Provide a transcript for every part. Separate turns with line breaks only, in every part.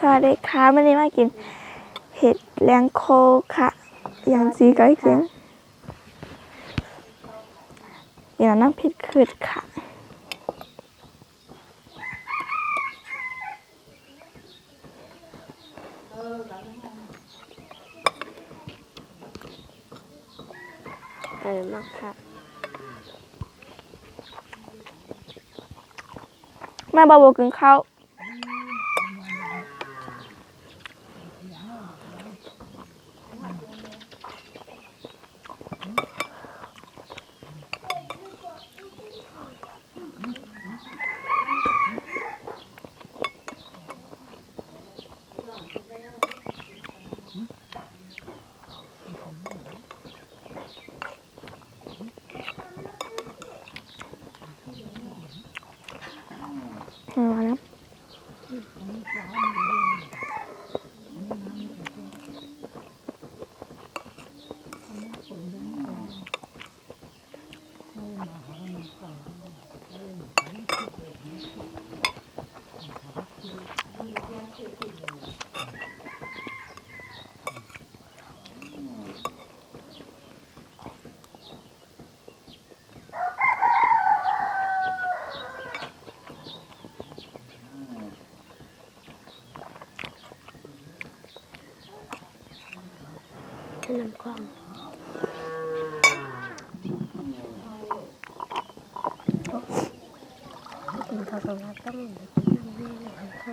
สวัสดีค่ะวันนี้มากินเห็ดแรงโคค่ะ อย่างสีก็อีกเสียงอย่างน้ำพริกขืดค่ะ
เออมากค่ะ
มาบาโบกินข้าว อืมนะ
ให้น้ำกล้องกินข้าวกับน้ำต้องกินน้ำแม่เลยให้ข้า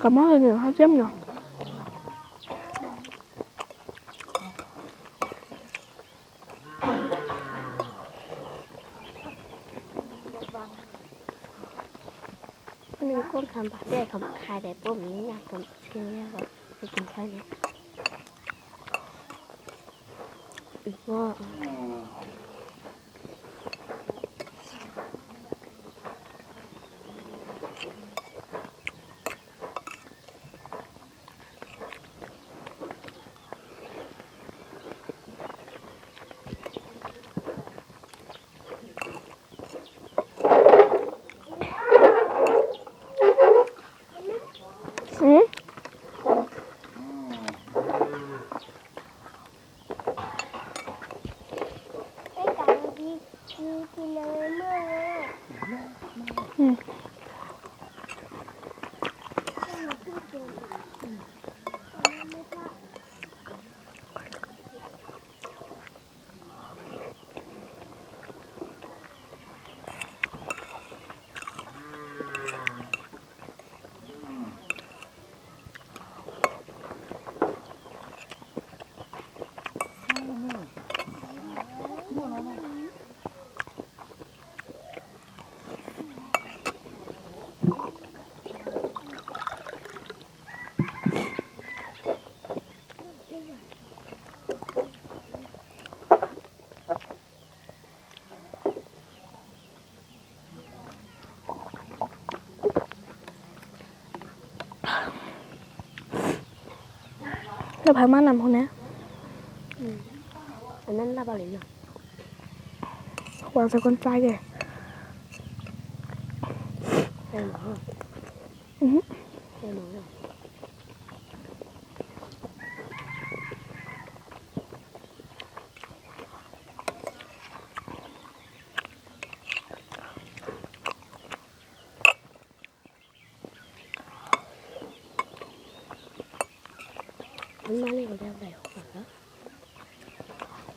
ซักไหน
อืม
ลูกเรื่องเหรอ
อืมผู้สูงกาก็สูงเอบางแผลกาก็สูงมากก็สูงมากไปหินน่ะ
ถึงแล้วมันแทบแรงว่ะชอบอันบ้างคะ
เรื่อง
กับหม้อกินข้าวเจียมเลยว่ะ
อืม
กับหม้อกินข้าวเจียมเนาะ
วันนี้ก้มทำผัดได้คำคายแต่ปุ๊บนี้อยากทำเชื่อเนี่ยว่าไปกินข้าวเนี่ยอีกว่า
อืม
ไม่การ ดีดี เดี๋
ยวพายมานำคนนี้
อันนั้นลาบาลินเนาะ
วางใส่ก้นใจเลย
เออหมอ
อือ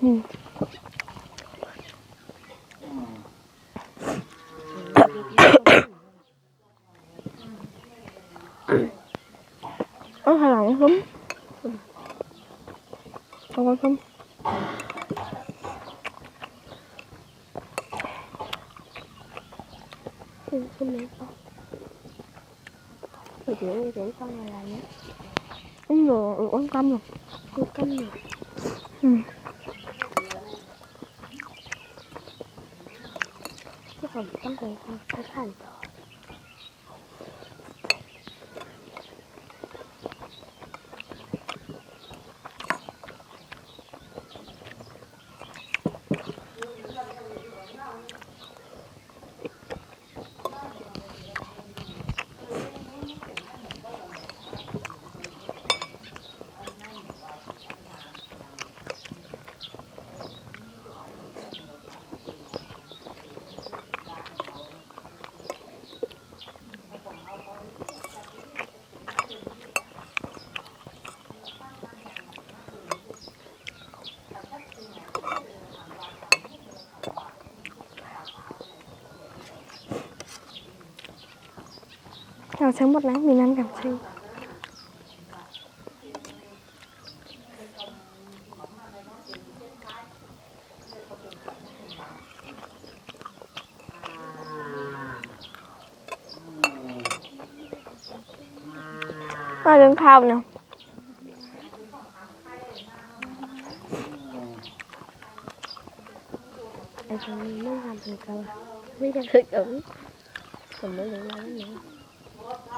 หือ
เออหมอเนาะมันมาเร็วเร็วเร็ว
อืมเอาหลังคุ้มเอาไว้คุ้ม
ขึ้นขึ้นไหมป้าเดี๋ยวเดี๋ยวต้องอะไรเนี่ย
อืมเดี๋ยวอ้วนกำหรอก
ลูกกันหนึ่ง
อืม
ที่ผมต้องไปทำไปผ่านต่อ
เอาใช้หมดแล้วมีน้ำกับใช้มาเรื่องข้าวเนาะ
ไอ้คนนี้ไม่ทำเป็นกันไม่ได้คือผมผมไม่รู้แล้วนะไอ้ เพื่อนคนนี้ขัดขืน
มานั่งอยู่ไหนทำไมอะ
นัก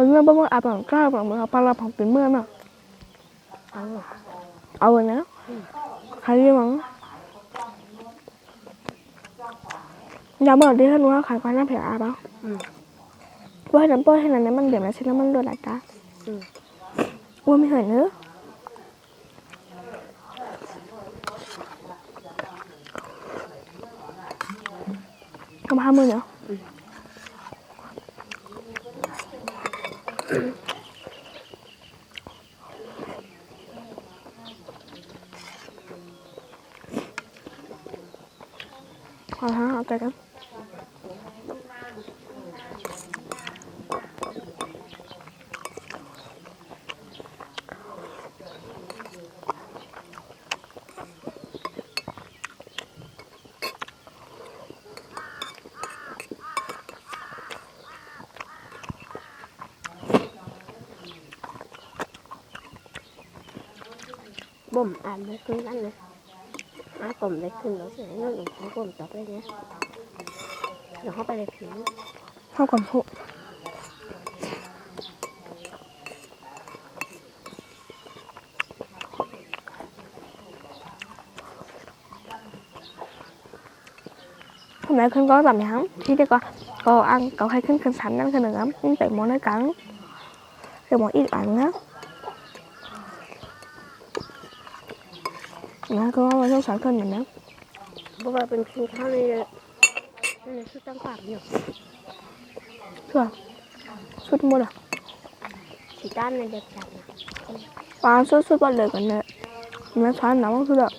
เขา
เมื่อบ้างอาบหลังก้าหลังมือเอปลาละผังเป็นเมื่อน่ะ
เอา
เลยนะใครที่มั้งยาเมื่อที่ท่านว่าขายความน่าเผียอาเปล่า
อืม
ว่าน้ำป้อยให้นั้นมันเดี๋ยวนะชิ้นแล้วมันโดนหลายตา
อืม
อ้วนไม่เห็นเนอะทำห้ามือเนาะ ขอท้าเบ่
มอ่านไปขึ้นกันนะอาต่มไปขึ้นแล้วเสร็จแล้วหนูเขาบ่มต่อไปเนี่ยเดี๋ยวเข้าไปเลยผิว
เข้าก่อนพวก hôm nay không có làm gì hắn chỉ để có cô ăn cậu hay khánh khánh sẵn ăn cái nữa ăn tại món nó cắn cái món ít ăn á なんかわざわざ
かんねんな。僕はเป็นกินข้าวในในชุดตั้งปากอยู่
ชัวชุดหมดอะ
สีด้านในเด็กจังนะ
ปลาชุดชุดบอลเลยกันเนี่ยไม่พันหนาว
สุดอะ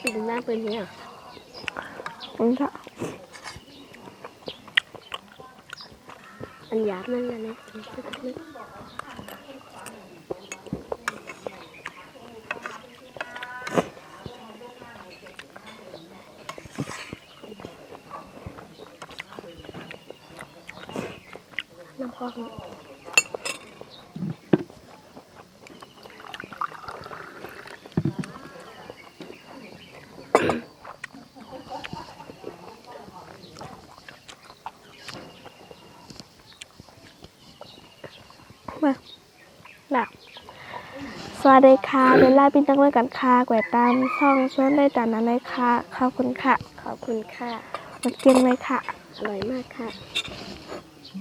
ปิดหน้าเป็นเนี่ย
คุณชะ
อันยาบนั่นแหละเนี่ยะชุดนี้น้ำพอก
Nào. สวัสดีค่ะเบลล่าปินตั้งไว้กันค่ะแกวตามช่องช่วยได้จานนั้นเลยค่ะ ขอบคุณค่ะ
ขอบคุณค่ะ
มากินเลยค่ะ
อร่อยมากค่ะ